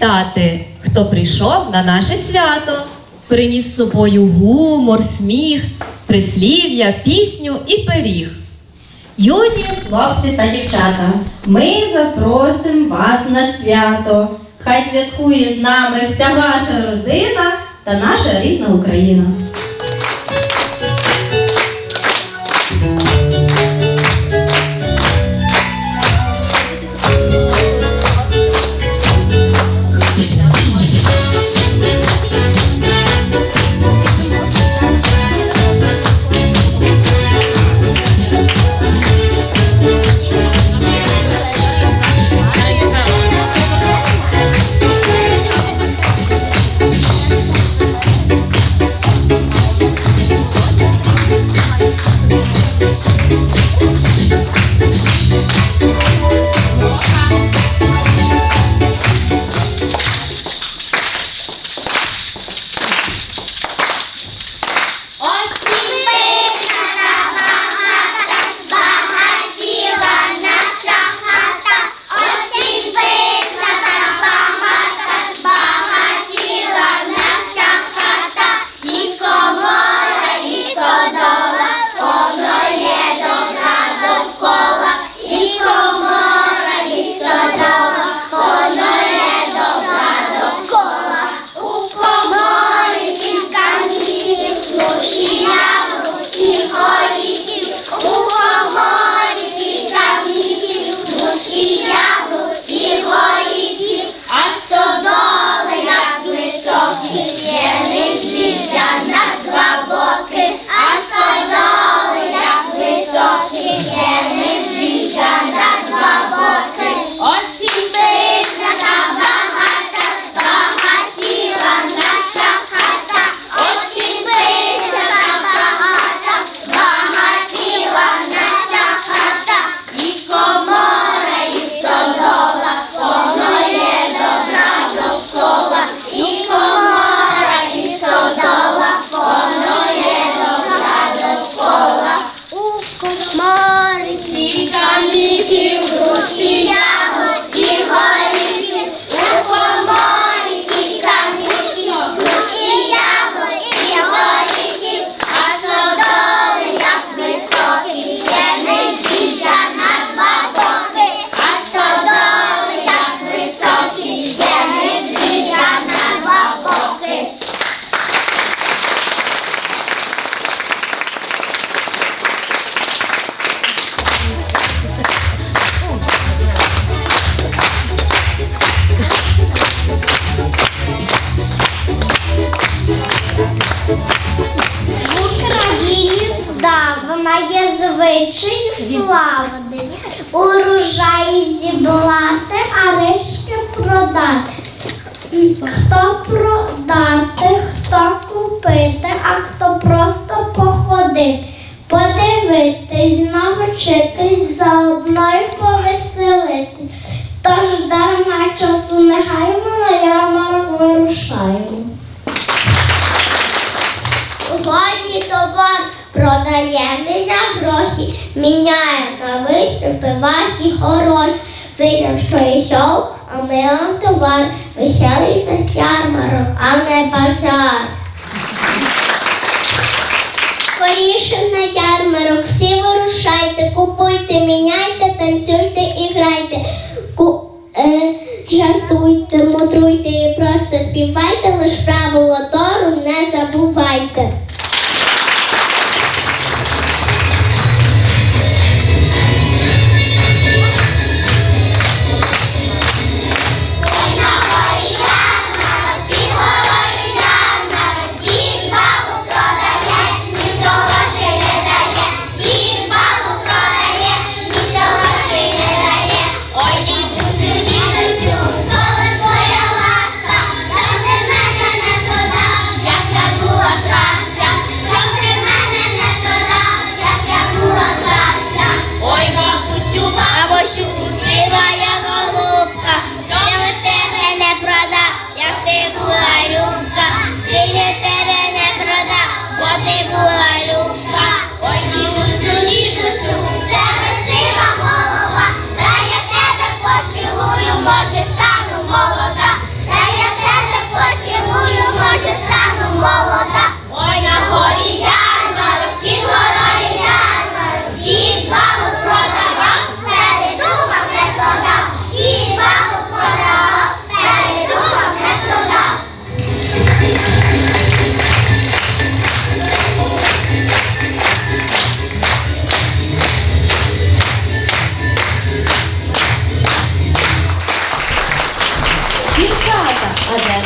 ми усіх вітати, хто прийшов на наше свято, приніс з собою гумор, сміх, прислів'я, пісню і пиріг. Юні хлопці та дівчата, ми запросимо вас на свято. Хай святкує з нами вся ваша родина та наша рідна Україна. Вийдемо що йшов, а ми вам товар, веселий в нас ярмарок, а не базар. Скоріше на ярмарок, всі вирушайте, купуйте, міняйте, танцюйте і грайте. Ку- е, жартуйте, мудруйте і просто співайте, лиш правило тору не забувайте.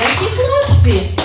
Наші хлопці?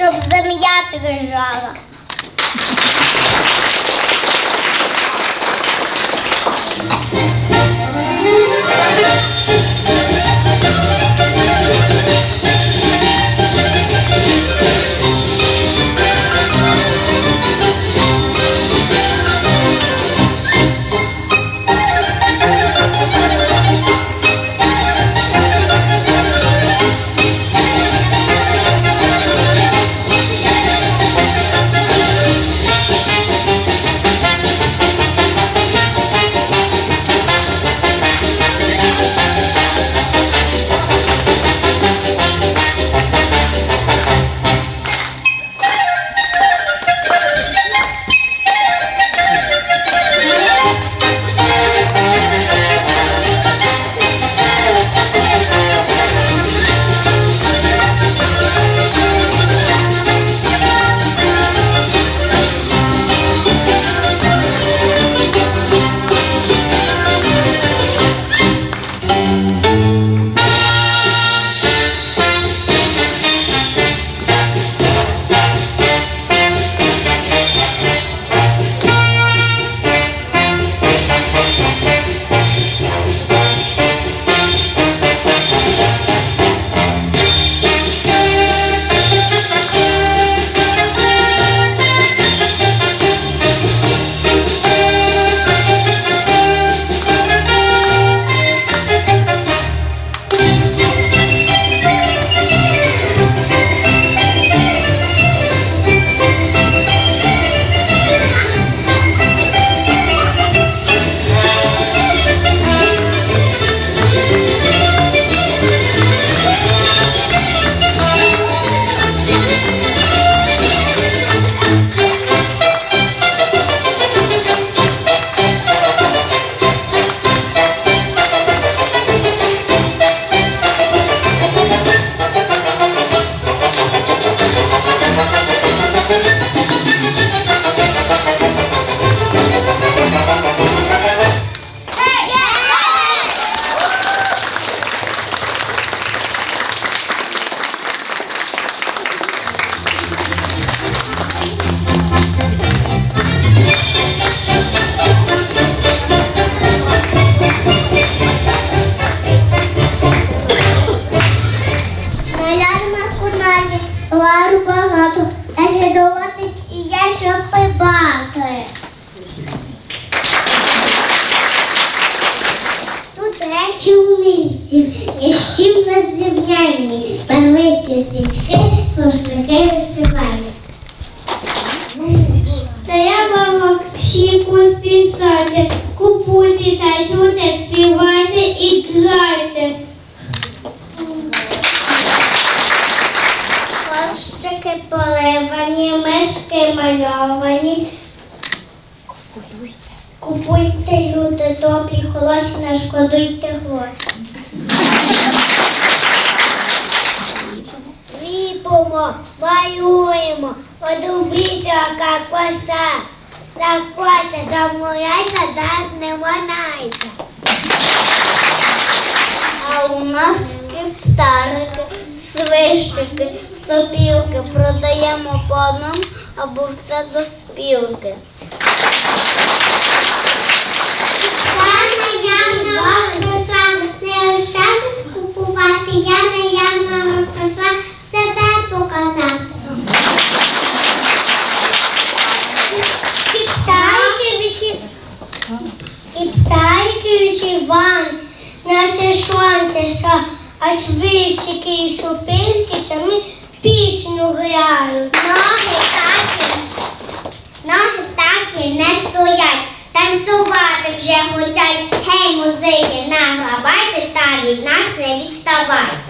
Щоб земля трижала. Воюємо, воюємо, одубріться, як коса. Закося, замуряйся, так не ванайся. А у нас кептарики, свищики, сопілки. Продаємо по або все до спілки. Я не я не показати. І птайки вам, наче сонце, аж вищики і шупинки самі пісню грають. Ноги такі, ноги таки не стоять, танцювати вже хотять. Гей, музики, награвайте та від нас не відставайте.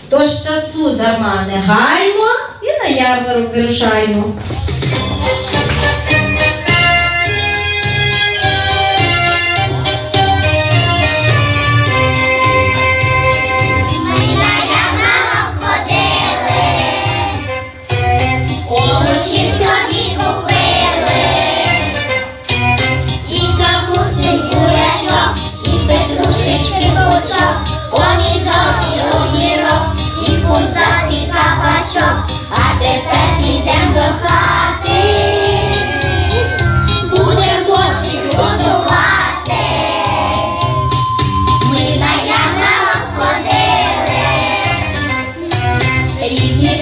Тож часу дарма не гаймо і на ярмарок вирушаймо. But he's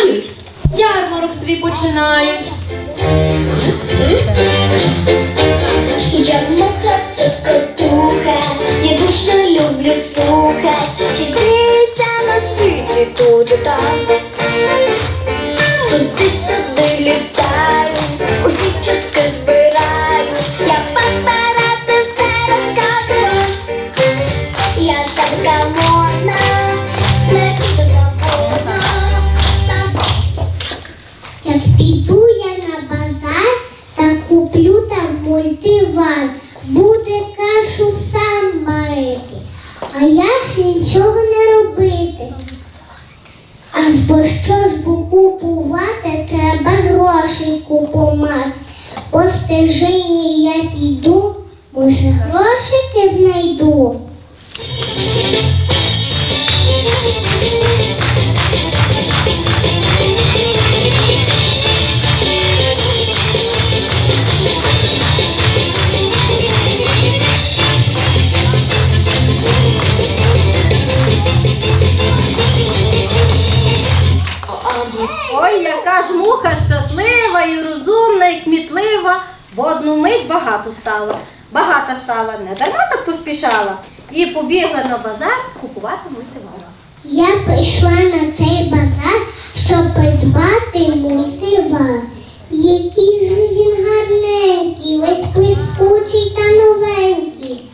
скликають, ярмарок свій починають. Я муха це катуха, я дуже люблю слухать, чи діється на світі тут і там. Може грошики знайду. Ой, яка ж муха щаслива і розумна, і кмітлива, в одну мить багато стала. Багата стала, не дарма так поспішала. І побігла на базар купувати мультивара. Я прийшла на цей базар, щоб придбати мультивар. Який же він гарненький, весь блискучий та новенький.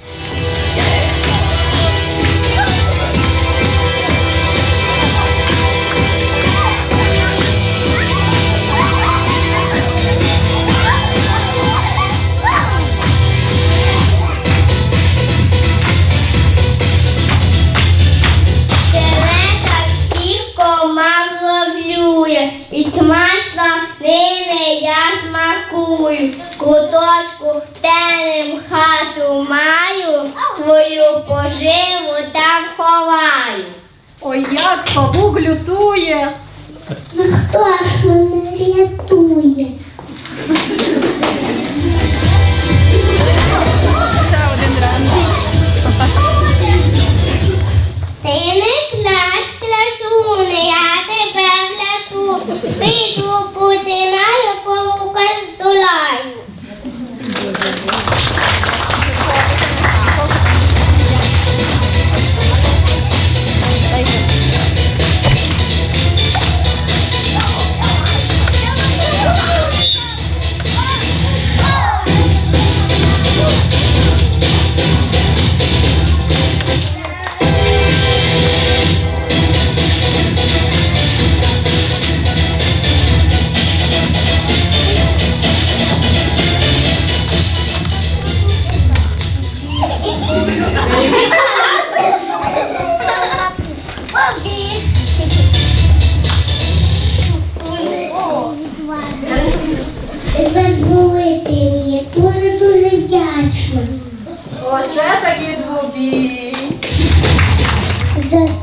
Як павук.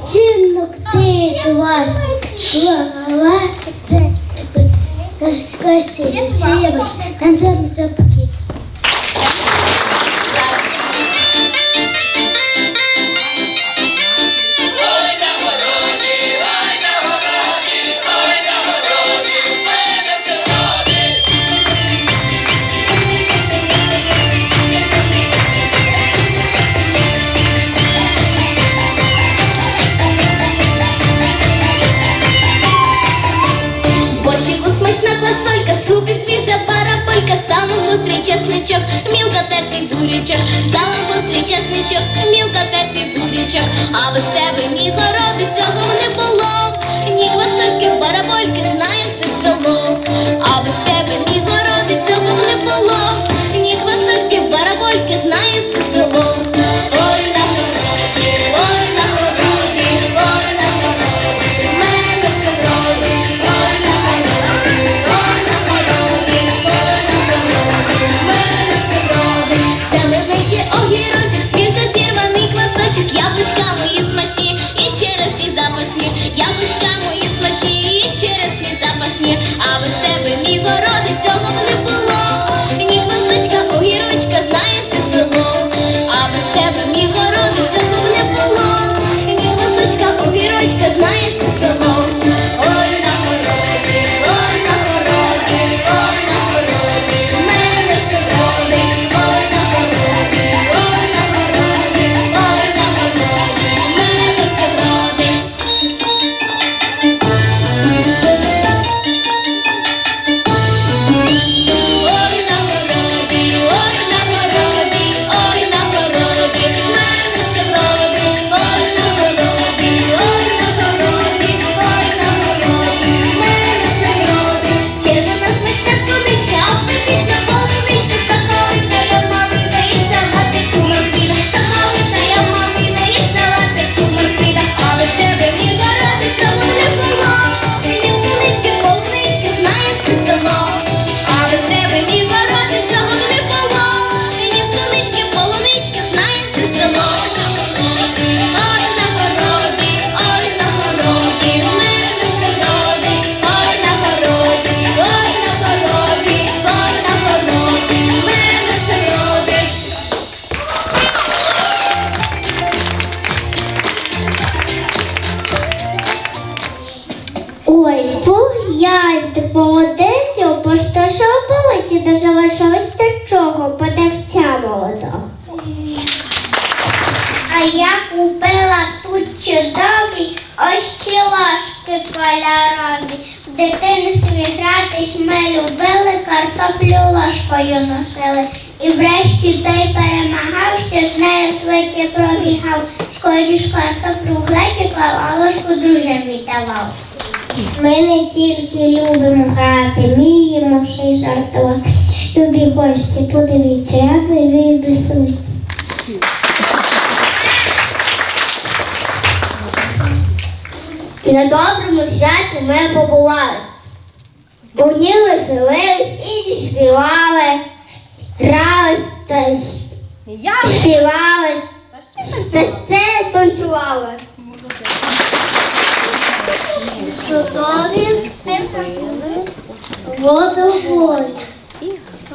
Зачинок ти два слова, Скості сіємось, нам там запаки. ясничок, мілко терпить дурічок, стала бустрий ясничок, мілко терпить дурічок, а без І на доброму святі ми побували. Одні веселились, інші співали, грали та співали, та ще танцювали. Чудові водоволі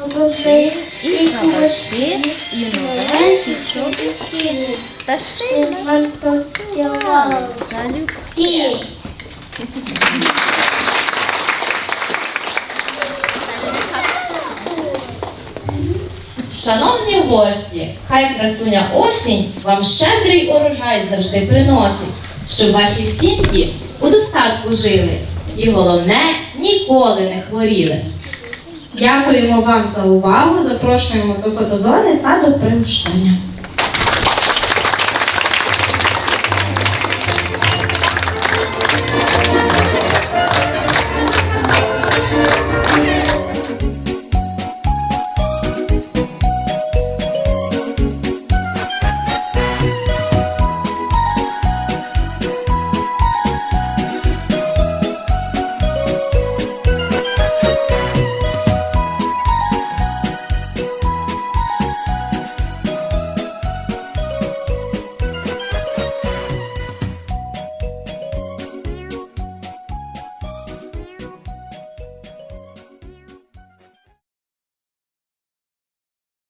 вози, і кабачки, і новенькі чобітки. Та ще й вантажували залюбки. Шановні гості, хай красуня осінь вам щедрий урожай завжди приносить, щоб ваші сім'ї у достатку жили, і головне ніколи не хворіли. Дякуємо вам за увагу. Запрошуємо до фотозони та до пригощання.